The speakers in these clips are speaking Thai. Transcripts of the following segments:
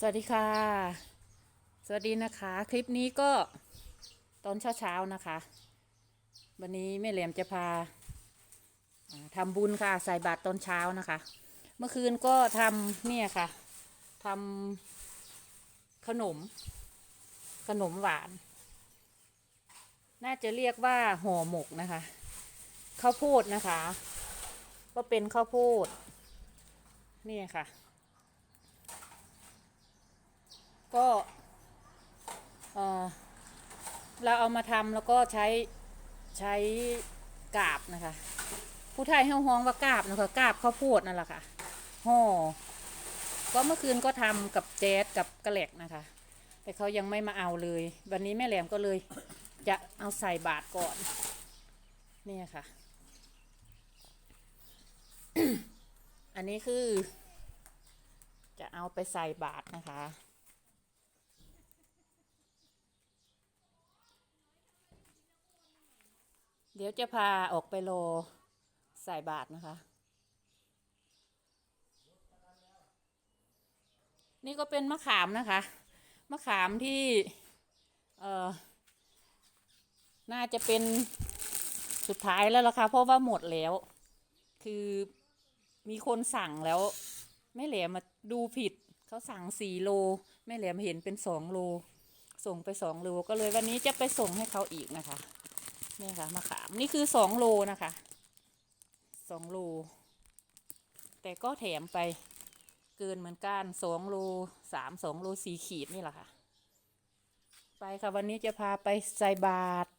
สวัสดีค่ะ สวัสดีนะคะ คลิปนี้ก็ตอนเช้าๆนะคะ วันนี้แม่เหลี่ยมจะพาอ่าทำบุญค่ะ ใส่บาตรตอนเช้านะคะ เมื่อคืนก็ทำเนี่ยค่ะทำขนม ขนมหวาน น่าจะเรียกว่าห่อหมกนะคะข้าวโพดนะคะ ก็เป็นข้าวโพดนี่ค่ะ ก็เราเอามาทำแล้วก็ใช้ใช้กาบนะคะ ผู้ไทยห้องฮ้องว่ากาบนะคะกาบข้าวโพดนั่นแหละค่ะห่อก็เมื่อคืนก็ทำกับแจ๊ดกับกระแหลกนะคะ แต่เขายังไม่มาเอาเลย วันนี้แม่แหลมก็เลยจะเอาใส่บาตรก่อนนี่ค่ะ อันนี้คือ จะเอาไปใส่บาตรนะคะ เดี๋ยวจะพาออกไปโลใส่บาตรนะคะ นี่ก็เป็นมะขามนะคะ มะขามที่ เอ่อ น่าจะเป็นสุดท้ายแล้วล่ะค่ะ เพราะว่าหมดแล้ว คือมีคนสั่งแล้ว แม่แหลมมาดูผิด เขาสั่งสี่โล แม่แหลมเห็นเป็นสองโล ส่งไปสองโล ก็เลยวันนี้จะไปส่งให้เขาอีกนะคะ นี่ค่ะมะขามนี่คือสองโลนะคะสองโล แต่ก็แถมไปเกินเหมือนกันสองโลสามสองโลสี่ขีดนี่แหละค่ะ ไปค่ะวันนี้จะพาไปใส่บาตร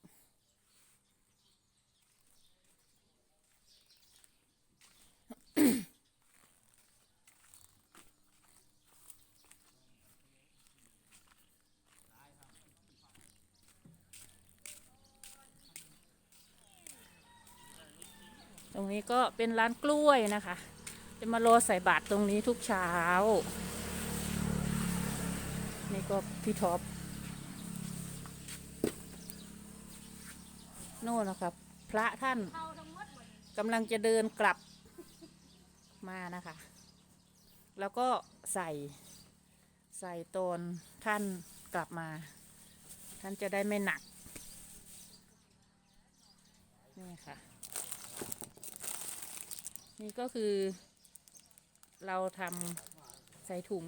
ตรงนี้ก็เป็นร้านกล้วยนะคะ จะมารอใส่บาตรตรงนี้ทุกเช้า นี่ก็พี่ท็อปโน่นนะครับ พระท่านกำลังจะเดินกลับมานะคะ แล้วก็ใส่ใส่ตนท่านกลับมา ท่านจะได้ไม่หนัก นี่ค่ะ นี่ก็คือ เราทำใส่ถุง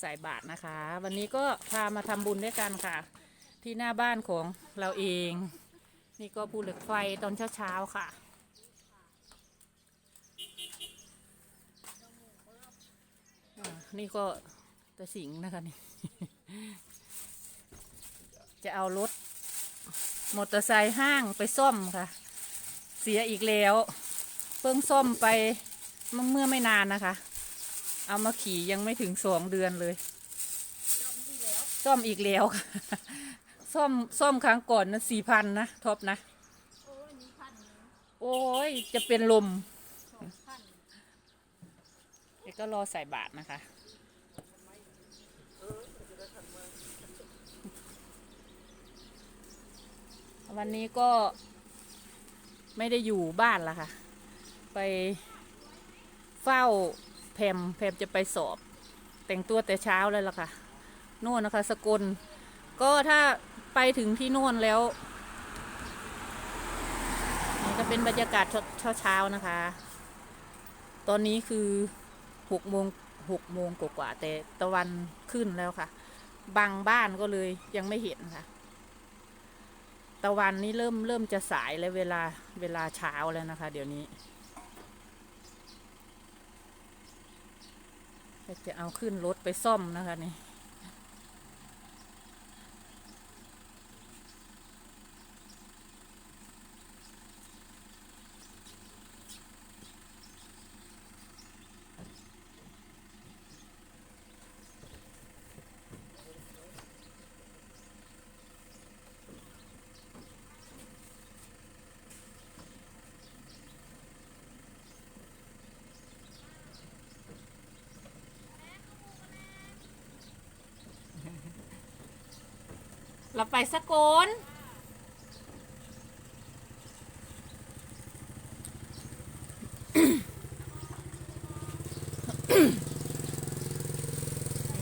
ใส่บาทนะคะ วันนี้ก็พามาทำบุญด้วยกันค่ะ ที่หน้าบ้านของเราเอง นี่ก็ภูเหล็กไฟตอนเช้าๆค่ะนี่ก็ตะสิงห์นะคะนี่ จะเอารถมอเตอร์ไซค์ห้างไปซ่อมค่ะ เสียอีกแล้ว เพิ่งซ่อมไปเมื่อไม่นานนะคะ เอามาขี่ยังไม่ถึงสองเดือนเลยซ่อมอีกแล้วค่ะซ่อมซ่อมครั้งก่อนนะสี่พันนะท็อปนะ โอ้ยจะเป็นลมเดี๋ยวก็รอใส่บาทนะคะวันนี้ก็ไม่ได้อยู่บ้านละค่ะ ไปเฝ้าแพมแพมจะไปสอบ แต่งตัวแต่เช้าเลยล่ะค่ะโน่นนะคะ สกลก็ถ้าไปถึงที่โน่นแล้วนี่ก็เป็นบรรยากาศเช้าเช้าๆนะคะ ตอนนี้คือหกโมงหกโมงกว่าแต่ตะวันขึ้นแล้วค่ะ บางบ้านก็เลยยังไม่เห็นค่ะ ตะวันนี้เริ่มเริ่มจะสายแล้วเวลาเวลาเช้าแล้วนะคะ เดี๋ยวนี้ จะเอาขึ้นรถไปซ่อมนะคะนี่ เราไปสกล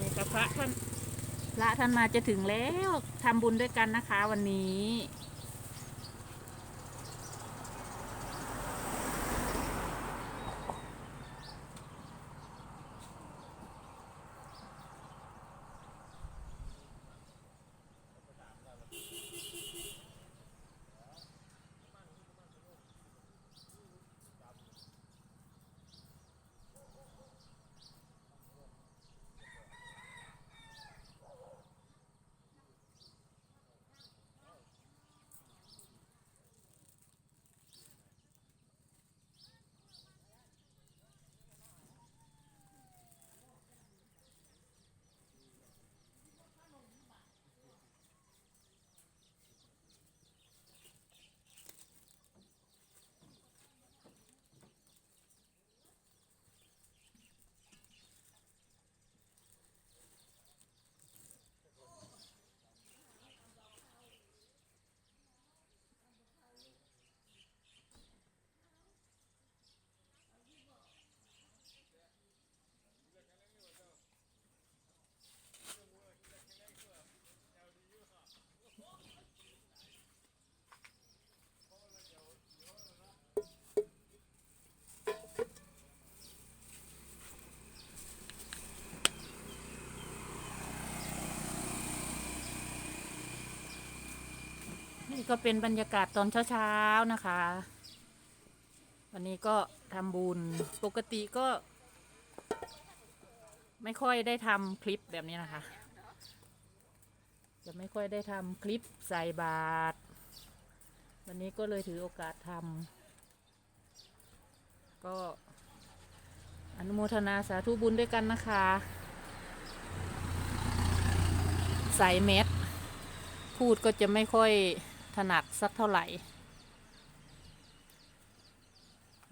นี่ก็พระท่านพระท่านมาจะถึงแล้วทำบุญด้วยกันนะคะวันนี้ ก็เป็นบรรยากาศตอนเช้าๆนะคะ วันนี้ก็ทำบุญปกติก็ ไม่ค่อยได้ทำคลิปแบบนี้นะคะ จะไม่ค่อยได้ทำคลิปใส่บาตรวันนี้ก็เลยถือโอกาสทำก็อนุโมทนาสาธุบุญด้วยกันนะคะ ใส่เม็ดพูดก็จะไม่ค่อย ถนัดสักเท่าไหร่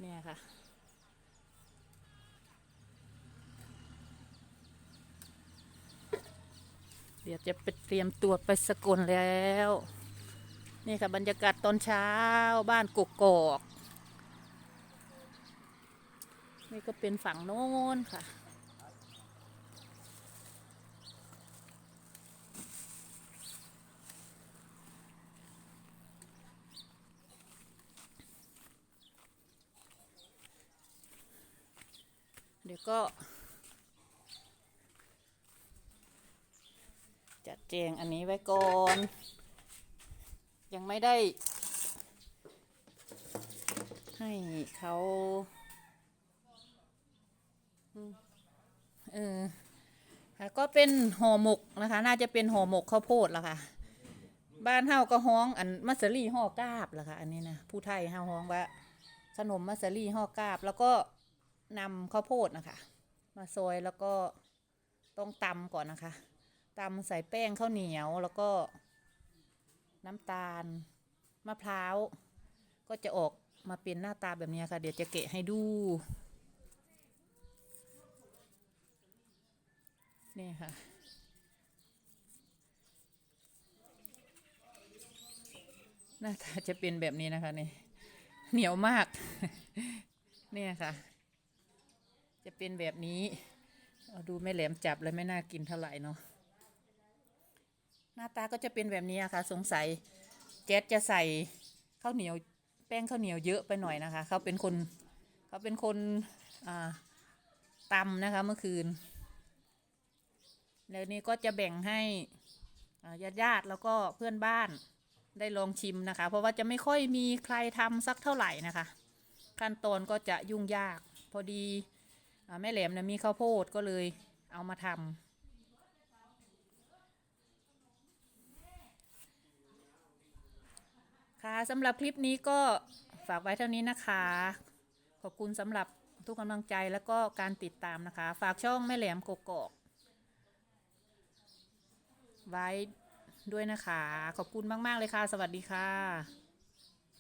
เนี่ยค่ะ เดี๋ยวจะไปเตรียมตัวไปสกลแล้ว นี่ค่ะบรรยากาศตอนเช้าบ้านกกอก นี่ก็เป็นฝั่งโน้นค่ะ ดี๋ยวก็ จัดแจงอันนี้ไว้ก่อน ยังไม่ได้ ให้เขาเออค่ะก็เป็นห่อหมกนะคะ น่าจะเป็นห่อหมกข้าวโพดละค่ะ บ้านเฮาก็ฮ้องอันมัสลี่ห่อกาบละค่ะ อันนี้นะผู้ไทยเฮาฮ้องว่าขนมมัสลี่ห่อกาบ แล้วก็ นำข้าวโพดนะคะ มาซอยแล้วก็ต้องตำก่อนนะคะตำใส่แป้งข้าวเหนียวแล้วก็น้ำตาลมะพร้าว ก็จะออกมาเป็นหน้าตาแบบนี้ค่ะ เดี๋ยวจะเกะให้ดู นี่ค่ะ หน้าตาจะเป็นแบบนี้นะคะนี่เหนียวมาก เนี่ยค่ะ จะเป็นแบบนี้เอาดูไม่แหลมจับเลยไม่น่ากินเท่าไหร่เนาะหน้าตาก็จะเป็นแบบนี้ค่ะ สงสัยแจ๊ดจะใส่ข้าวเหนียวแป้งข้าวเหนียวเยอะไปหน่อยนะคะ เขาเป็นคนเขาเป็นคนอ่าตำนะคะเมื่อคืน แล้วนี้ก็จะแบ่งให้ญาติญาติแล้วก็เพื่อนบ้านได้ลองชิมนะคะ เพราะว่าจะไม่ค่อยมีใครทำสักเท่าไหร่นะคะ ขั้นตอนก็จะยุ่งยาก พอดี แม่แหลมนะมีข้าวโพดก็เลยเอามาทำค่ะสำหรับคลิปนี้ก็ฝากไว้เท่านี้นะคะ ขอบคุณสำหรับทุกกำลังใจแล้วก็การติดตามนะคะ ฝากช่องแม่แหลมกกอกไว้ด้วยนะคะ ขอบคุณมาก ๆ เลยค่ะ สวัสดีค่ะ